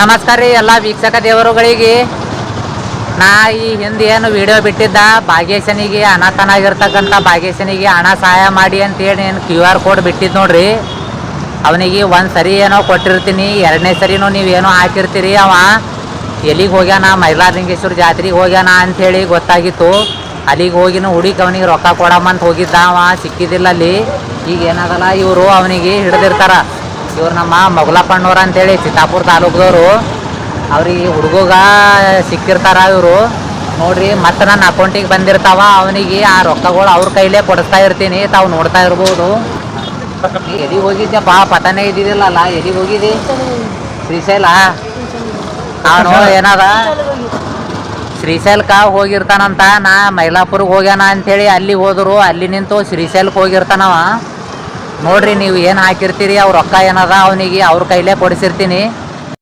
ನಮಸ್ಕಾರ ರೀ ಎಲ್ಲ ವೀಕ್ಷಕ ದೇವರುಗಳಿಗೆ. ನಾ ಈ ಹಿಂದೆ ಏನು ವಿಡಿಯೋ ಬಿಟ್ಟಿದ್ದ, ಭಾಗ್ಯೇಶನಿಗೆ ಅನಾಥನಾಗಿರ್ತಕ್ಕಂಥ ಭಾಗ್ಯೇಶನಿಗೆ ಹಣ ಸಹಾಯ ಮಾಡಿ ಅಂತೇಳಿ ಏನು ಕ್ಯೂ ಆರ್ ಕೋಡ್ ಬಿಟ್ಟಿದ್ದು ನೋಡ್ರಿ. ಅವನಿಗೆ ಒಂದು ಸರಿ ಏನೋ ಕೊಟ್ಟಿರ್ತೀನಿ, ಎರಡನೇ ಸರಿನೂ ನೀವೇನೋ ಹಾಕಿರ್ತೀರಿ ಅವ. ಎಲ್ಲಿಗೆ ಹೋಗ್ಯಾನ? ಮೈಲಾರಲಿಂಗೇಶ್ವರ ಜಾತ್ರೆಗೆ ಹೋಗ್ಯಾನ ಅಂಥೇಳಿ ಗೊತ್ತಾಗಿತ್ತು. ಅಲ್ಲಿಗೆ ಹೋಗಿನೂ ಹುಡುಕಿ ಅವನಿಗೆ ರೊಕ್ಕ ಕೊಡಮ್ಮಂತ ಹೋಗಿದ್ದ ಅವ ಸಿಕ್ಕಿದ್ದಿಲ್ಲ ಅಲ್ಲಿ. ಈಗ ಏನಾಗಲ್ಲ ಇವರು, ಅವನಿಗೆ ಹಿಡ್ದಿರ್ತಾರ. ಇವ್ರು ನಮ್ಮ ಮೊಗಲಪ್ಪಣ್ಣವ್ರು ಅಂತೇಳಿ ಚಿತ್ತಾಪುರ ತಾಲೂಕ್ದವರು. ಅವ್ರಿಗೆ ಹುಡುಗಗ ಸಿಕ್ಕಿರ್ತಾರ ಇವರು. ನೋಡ್ರಿ, ಮತ್ತೆ ನನ್ನ ಅಕೌಂಟಿಗೆ ಬಂದಿರ್ತಾವ, ಅವನಿಗೆ ಆ ರೊಕ್ಕಗಳು ಅವ್ರ ಕೈಲೇ ಕೊಡಿಸ್ತಾ ಇರ್ತೀನಿ, ತಾವು ನೋಡ್ತಾ ಇರ್ಬೋದು. ಎಲ್ಲಿಗೆ ಹೋಗಿದ್ದೆಪ್ಪ ಪತನೇ ಇದ್ದಿದ್ದಿಲ್ಲಲ್ಲ ಎಲ್ಲಿಗೆ ಹೋಗಿದ್ದಿ? ಶ್ರೀಶೈಲ? ಅವನು ಏನದ? ಶ್ರೀಶೈಲಕ್ಕ ಹೋಗಿರ್ತಾನಂತ, ನಾ ಮೈಲಾಪುರ್ಗೆ ಹೋಗ್ಯಾನ ಅಂತೇಳಿ ಅಲ್ಲಿ ಹೋದರು, ಅಲ್ಲಿ ನಿಂತು ಶ್ರೀಶೈಲಕ್ಕೆ ಹೋಗಿರ್ತಾನವ. ನೋಡ್ರಿ ನೀವು ಏನು ಹಾಕಿರ್ತೀರಿ? ಅವ್ರ ರೊಕ್ಕ ಏನದ ಅವನಿಗೆ ಅವ್ರ ಕೈಲೇ ಕೊಡಿಸಿರ್ತೀನಿ.